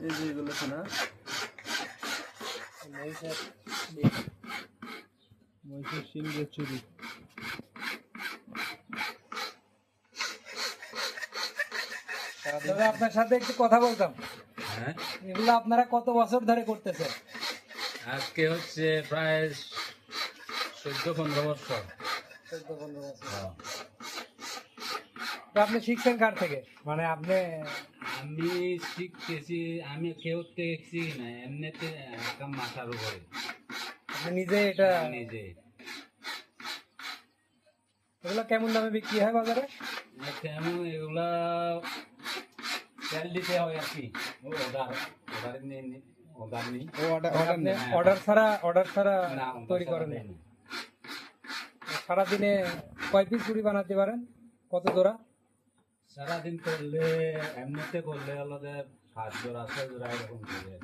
এই যে এগুলো মহিষের সিংহের চুরি। দাদা আপনার সাথে একটু কথা বলতাম। হ্যাঁ? এগুলো আপনারা কত বছর ধরে করতেছেন? আজকে হচ্ছে প্রায় চোদ্দ পনেরো বছর। চোদ্দ পনেরো বছর। হ্যাঁ। আপনি শিখছেন কার থেকে? মানে আপনি আমি শিখতেছি আমি কেউ দেখছি না এমনিতে একটা মাথার উপরে। আপনি নিজে এটা নিজে। এগুলো কেমন দামে বিক্রি হয় বাজারে? তেমন এগুলা তেল দিতে হয় আর কি। অর্ডার অর্ডার নিয়ে অর্ডার নেই অর্ডার ছাড়া অর্ডার ছাড়া তৈরি করেন। সারাদিনে কয় পিস বানাতে পারেন? কত জোড়া? সারাদিন করলে এমনিতে করলে হলো যে পাঁচ জোড়া ছয় জোড়া এরকম করে।